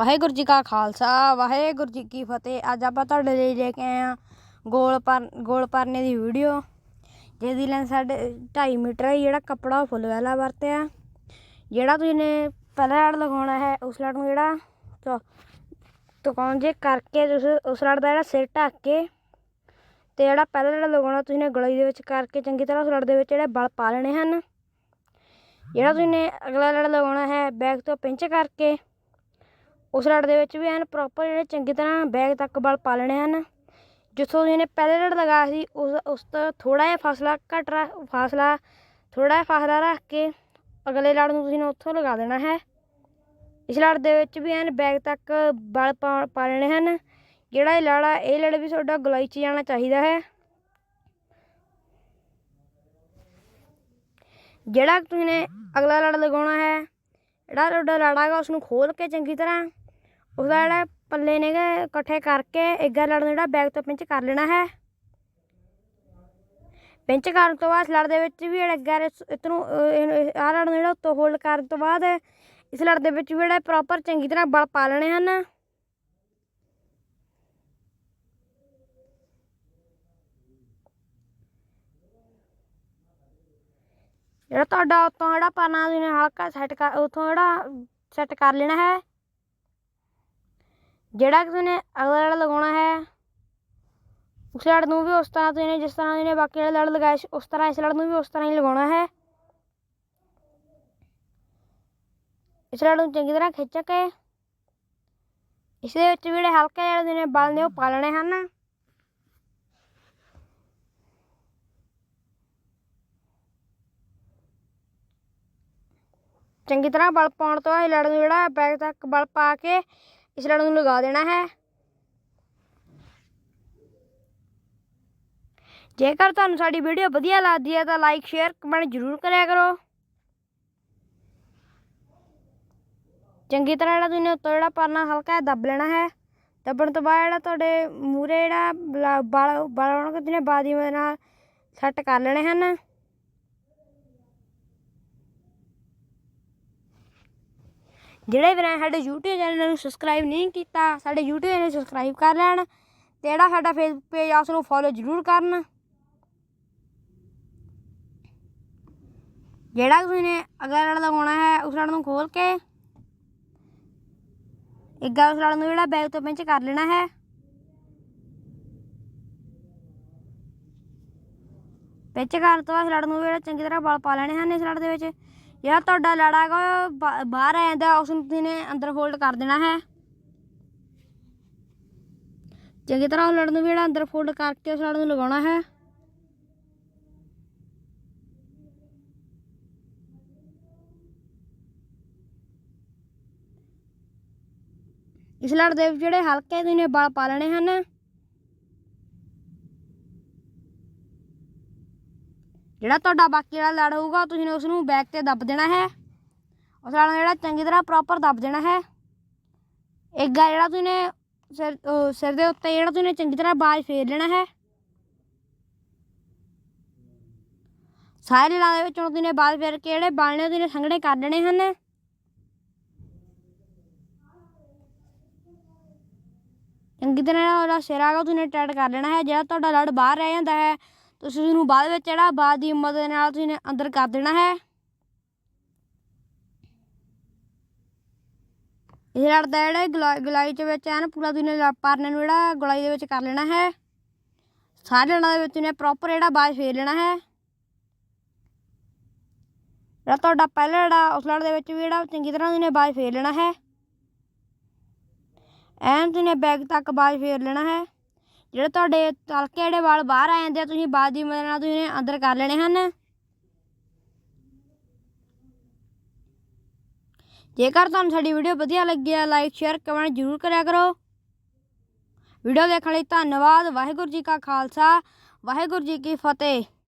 ਵਾਹਿਗੁਰੂ ਜੀ ਕਾ ਖਾਲਸਾ, ਵਾਹਿਗੁਰੂ ਜੀ ਕੀ ਫਤਿਹ। ਅੱਜ ਆਪਾਂ ਤੁਹਾਡੇ ਲਈ ਲੈ ਕੇ ਆਏ ਆ ਗੋਲ ਪਰ, ਗੋਲ ਪਰਨੇ ਦੀ ਵੀਡੀਓ, ਜਿਹਦੀ ਲੈਂਥ ਸਾਡੇ 2.5 ਮੀਟਰ ਹੈ, ਜਿਹੜਾ ਕੱਪੜਾ ਉਹ ਫੁੱਲ ਵਾਲਾ ਵਰਤਿਆ। ਜਿਹੜਾ ਤੁਸੀਂ ਨੇ ਪਹਿਲਾ ਲੜ ਲਗਾਉਣਾ ਹੈ, ਉਸ ਲੜ ਨੂੰ ਜਿਹੜਾ ਚੌ ਤੁਕਾਉਣ ਜੇ ਕਰਕੇ ਤੁਸੀਂ ਉਸ ਲੜ ਦਾ ਜਿਹੜਾ ਸਿਰ ਢੱਕ ਕੇ ਤੇ ਜਿਹੜਾ ਪਹਿਲਾ ਲੜ ਲਗਾਉਣਾ ਤੁਸੀਂ ਨੇ ਗਲਾਈ ਦੇ ਵਿੱਚ ਕਰਕੇ ਚੰਗੀ ਤਰ੍ਹਾਂ ਉਸ ਲੜ ਦੇ ਵਿੱਚ ਜਿਹੜੇ ਬਲ ਪਾ ਲੈਣੇ ਹਨ। ਜਿਹੜਾ ਤੁਸੀਂ ਨੇ ਅਗਲਾ ਲੜ ਲਗਾਉਣਾ ਹੈ ਬੈਕ ਤੋਂ ਪਿੰਚ ਕਰਕੇ। ਉਸ ਲੜ ਦੇ ਵਿੱਚ ਵੀ ਐਨ ਪ੍ਰੋਪਰ ਜਿਹੜੇ ਚੰਗੀ ਤਰ੍ਹਾਂ ਬੈਗ ਤੱਕ ਬਲ ਪਾ ਲੈਣੇ ਹਨ। ਜਿੱਥੋਂ ਤੁਸੀਂ ਨੇ ਪਹਿਲੇ ਲੜ ਲਗਾਇਆ ਸੀ, ਉਸ ਉਸ ਤੋਂ ਥੋੜਾ ਜਿਹਾ ਫਾਸਲਾ ਘੱਟ ਰੱਖ ਫਾਸਲਾ ਥੋੜਾ ਜਿਹਾ ਫਾਸਲਾ ਰੱਖ ਕੇ ਅਗਲੇ ਲੜ ਨੂੰ ਤੁਸੀਂ ਨੇ ਉੱਥੋਂ ਲਗਾ ਦੇਣਾ ਹੈ। ਇਸ ਲੜ ਦੇ ਵਿੱਚ ਵੀ ਐਨ ਬੈਗ ਤੱਕ ਬਲ ਪਾ ਲੈਣੇ ਹਨ। ਜਿਹੜਾ ਇਹ ਲੜ ਆ, ਇਹ ਲੜ ਵੀ ਤੁਹਾਡਾ ਗਲਾਈ 'ਚ ਜਾਣਾ ਚਾਹੀਦਾ ਹੈ। ਜਿਹੜਾ ਤੁਸੀਂ ਨੇ ਅਗਲਾ ਲੜ ਲਗਾਉਣਾ ਹੈ, ਜਿਹੜਾ ਤੁਹਾਡਾ ਲੜ ਹੈਗਾ ਉਸ ਨੂੰ ਖੋਲ ਕੇ ਚੰਗੀ ਤਰ੍ਹਾਂ ਉਹਦਾ ਜਿਹੜਾ ਪੱਲੇ ਨੇਗੇ ਇਕੱਠੇ ਕਰਕੇ ਇੱਗਾ ਲੜ ਨੂੰ ਜਿਹੜਾ ਬੈਗ ਤੋਂ ਪਿੰਚ ਕਰ ਲੈਣਾ ਹੈ। ਪਿੰਚ ਕਰਨ ਤੋਂ ਬਾਅਦ ਲੜ ਦੇ ਵਿੱਚ ਵੀ ਜਿਹੜਾ ਅੱਗਾ ਇਤਨੂੰ ਆਹ ਲੜ ਨੂੰ ਜਿਹੜਾ ਉੱਤੋਂ ਹੋਲਡ ਕਰਨ ਤੋਂ ਬਾਅਦ ਇਸ ਲੜ ਦੇ ਵਿੱਚ ਵੀ ਜਿਹੜਾ ਪ੍ਰੋਪਰ ਚੰਗੀ ਤਰ੍ਹਾਂ ਬਲ ਪਾ ਲੈਣੇ ਹਨ। ਜਿਹੜਾ ਤੁਹਾਡਾ ਉੱਤੋਂ ਜਿਹੜਾ ਪਾਣਾ ਤੁਸੀਂ ਹਲਕਾ ਸੈੱਟ ਕਰ, ਉੱਥੋਂ ਜਿਹੜਾ ਸੈੱਟ ਕਰ ਲੈਣਾ ਹੈ। ਜਿਹੜਾ ਤੁਸੀਂ ਅਗਲਾ ਲੜ ਲਗਾਉਣਾ ਹੈ, ਉਸ ਲੜ ਨੂੰ ਵੀ ਉਸ ਤਰ੍ਹਾਂ ਤੁਸੀਂ ਜਿਸ ਤਰ੍ਹਾਂ ਇਹਨੇ ਬਾਕੀ ਵਾਲੇ ਲੜ ਲਗਾਏ ਸੀ, ਉਸ ਤਰ੍ਹਾਂ ਇਸ ਲੜ ਨੂੰ ਵੀ ਉਸ ਤਰ੍ਹਾਂ ਹੀ ਲਗਾਉਣਾ ਹੈ। ਇਸ ਲੜ ਨੂੰ ਚੰਗੀ ਤਰ੍ਹਾਂ ਖਿੱਚ ਕੇ, ਇਸ ਦੇ ਵਿੱਚ ਜਿਹੜੇ ਹਲਕੇ ਜਿਹੜੇ ਨੇ ਬਲ ਨੇ ਉਹ ਪਾਲਣੇ ਹਨ। ਚੰਗੀ ਤਰ੍ਹਾਂ ਬਲ ਪਾਉਣ ਤੋਂ ਬਾਅਦ ਲੜ ਨੂੰ ਜਿਹੜਾ ਬੈਗ ਤੱਕ ਬਲ ਪਾ ਕੇ ਇਸ ਲੜ ਨੂੰ ਲਗਾ ਦੇਣਾ ਹੈ। ਜੇਕਰ ਤੁਹਾਨੂੰ ਸਾਡੀ ਵੀਡੀਓ ਵਧੀਆ ਲੱਗਦੀ ਹੈ ਤਾਂ ਲਾਈਕ ਸ਼ੇਅਰ ਕਮੈਂਟ ਜ਼ਰੂਰ ਕਰਿਆ ਕਰੋ। ਚੰਗੀ ਤਰ੍ਹਾਂ ਜਿਹੜਾ ਤੁਸੀਂ ਉੱਤੋਂ ਜਿਹੜਾ ਪਰਨਾ ਹਲਕਾ ਹੈ ਦੱਬ ਲੈਣਾ ਹੈ। ਦੱਬਣ ਤੋਂ ਬਾਅਦ ਜਿਹੜਾ ਤੁਹਾਡੇ ਮੂਰੇ ਜਿਹੜਾ ਬਲ ਬਲ ਹੋਣਗੇ ਤੁਸੀਂ ਬਾਦੀ ਨਾਲ ਸੈੱਟ ਕਰ ਲੈਣੇ ਹਨ। ਜਿਹੜੇ ਵੀਰਾਂ ਸਾਡੇ YouTube ਚੈਨਲ ਨੂੰ ਸਬਸਕ੍ਰਾਈਬ ਨਹੀਂ ਕੀਤਾ, ਸਾਡੇ YouTube ਚੈਨਲ ਨੂੰ ਸਬਸਕ੍ਰਾਈਬ ਕਰ ਲੈਣ ਤੇ ਜਿਹੜਾ ਸਾਡਾ ਫੇਸਬੁੱਕ ਪੇਜ ਆ, ਉਸ ਨੂੰ ਫੋਲੋ ਜ਼ਰੂਰ ਕਰਨ। ਜਿਹੜਾ ਤੁਸੀਂ ਨੇ ਅਗਲਾ ਲੜ ਲਗਾਉਣਾ ਹੈ, ਉਸ ਲੜ ਨੂੰ ਖੋਲ ਕੇ ਇੱਕ ਗੱਲ ਉਸ ਲੜ ਨੂੰ ਜਿਹੜਾ ਬੈਗ ਤੋਂ ਪਿੰਚ ਕਰ ਲੈਣਾ ਹੈ। ਪਿੰਚ ਕਰਨ ਤੋਂ ਬਾਅਦ ਲੜ ਨੂੰ ਜਿਹੜਾ ਚੰਗੀ ਤਰ੍ਹਾਂ ਬਲ ਪਾ ਲੈਣੇ ਹਨ ਇਸ ਲੜ ਦੇ ਵਿੱਚ। ਜਿਹੜਾ ਤੁਹਾਡਾ ਲੜਾ ਹੈਗਾ ਬਾਹਰ ਆ ਜਾਂਦਾ ਉਸ ਨੂੰ ਤੁਸੀਂ ਨੇ ਅੰਦਰ ਫੋਲਡ ਕਰ ਦੇਣਾ ਹੈ। ਚੰਗੀ ਤਰ੍ਹਾਂ ਉਹ ਲੜ ਨੂੰ ਵੀ ਜਿਹੜਾ ਅੰਦਰ ਫੋਲਡ ਕਰਕੇ ਉਸ ਲੜ ਨੂੰ ਲਗਾਉਣਾ ਹੈ। ਇਸ ਲੜ ਦੇ ਜਿਹੜੇ ਹਲਕੇ ਤੁਸੀਂ ਨੇ ਬਲ ਪਾ ਲੈਣੇ ਹਨ। ਜਿਹੜਾ ਤੁਹਾਡਾ ਬਾਕੀ ਵਾਲਾ ਲੜ ਹੋਊਗਾ ਤੁਸੀਂ ਨੇ ਉਸ ਨੂੰ ਬੈਕ ਤੇ ਦੱਬ ਦੇਣਾ ਹੈ। ਉਸ ਨਾਲ ਜਿਹੜਾ ਚੰਗੀ ਤਰ੍ਹਾਂ ਪ੍ਰੋਪਰ ਦੱਬ ਦੇਣਾ ਹੈ। ਇੱਕ ਗਾ ਜਿਹੜਾ ਤੁਸੀਂ ਨੇ ਸਿਰ ਸਿਰ ਦੇ ਉੱਤੇ ਜਿਹੜਾ ਤੁਸੀਂ ਨੇ ਚੰਗੀ ਤਰ੍ਹਾਂ ਬਾਜ ਫੇਰ ਲੈਣਾ ਹੈ। ਸਾਰੇ ਲੜਾਂ ਦੇ ਵਿੱਚੋਂ ਤੁਸੀਂ ਨੇ ਬਾਜ ਫੇਰ ਕੇ ਜਿਹੜੇ ਬਾਲਣੇ ਤੁਸੀਂ ਨੇ ਸੰਘਣੇ ਕਰ ਲੈਣੇ ਹਨ। ਚੰਗੀ ਤਰ੍ਹਾਂ ਉਹਦਾ ਸਿਰ ਆਗਾ ਤੁਸੀਂ ਨੇ ਟਾਈਟ ਕਰ ਲੈਣਾ ਹੈ। ਜਿਹੜਾ ਤੁਹਾਡਾ ਲੜ ਬਾਹਰ ਰਹਿ ਜਾਂਦਾ ਹੈ ਤੁਸੀਂ ਉਸਨੂੰ ਬਾਅਦ ਵਿੱਚ ਜਿਹੜਾ ਬਾਅਦ ਦੀ ਮਦਦ ਨਾਲ ਤੁਸੀਂ ਅੰਦਰ ਕਰ ਦੇਣਾ ਹੈ। ਇਹ ਲੜਦਾ ਜਿਹੜਾ ਗਲਾਈ ਚ ਵਿੱਚ ਐਨ ਪੂਰਾ ਤੁਸੀਂ ਪਰਨੇ ਨੂੰ ਜਿਹੜਾ ਗਲਾਈ ਦੇ ਵਿੱਚ ਕਰ ਲੈਣਾ ਹੈ। ਸਾਰੇ ਲੜਾਂ ਦੇ ਵਿੱਚ ਨੇ ਪ੍ਰੋਪਰ ਜਿਹੜਾ ਬਾਜ ਫੇਰ ਲੈਣਾ ਹੈ। ਜਿਹੜਾ ਤੁਹਾਡਾ ਪਹਿਲਾ ਜਿਹੜਾ ਉਸ ਲੜ ਦੇ ਵਿੱਚ ਵੀ ਜਿਹੜਾ ਚੰਗੀ ਤਰ੍ਹਾਂ ਤੁਸੀਂ ਨੇ ਬਾਜ ਫੇਰ ਲੈਣਾ ਹੈ। ਐਨ ਤੁਸੀਂ ਬੈਗ ਤੱਕ ਬਾਜ ਫੇਰ ਲੈਣਾ ਹੈ। ਜਿਹੜੇ ਤੁਹਾਡੇ ਤਲਕੇ ਜਿਹੜੇ ਵਾਲ ਬਾਹਰ ਆ ਜਾਂਦੇ ਆ, ਤੁਸੀਂ ਬਾਅਦ ਦੀ ਮਦਦ ਨਾਲ ਤੁਸੀਂ ਅੰਦਰ ਕਰ ਲੈਣੇ ਹਨ। ਜੇਕਰ ਤੁਹਾਨੂੰ ਸਾਡੀ ਵੀਡੀਓ ਵਧੀਆ ਲੱਗੀ ਹੈ ਲਾਈਕ ਸ਼ੇਅਰ ਕਮੈਂਟ ਜ਼ਰੂਰ ਕਰਿਆ ਕਰੋ। ਵੀਡੀਓ ਦੇਖਣ ਲਈ ਧੰਨਵਾਦ, ਵਾਹਿਗੁਰੂ ਜੀ ਕਾ ਖਾਲਸਾ, ਵਾਹਿਗੁਰੂ ਜੀ ਕੀ ਫਤਿਹ।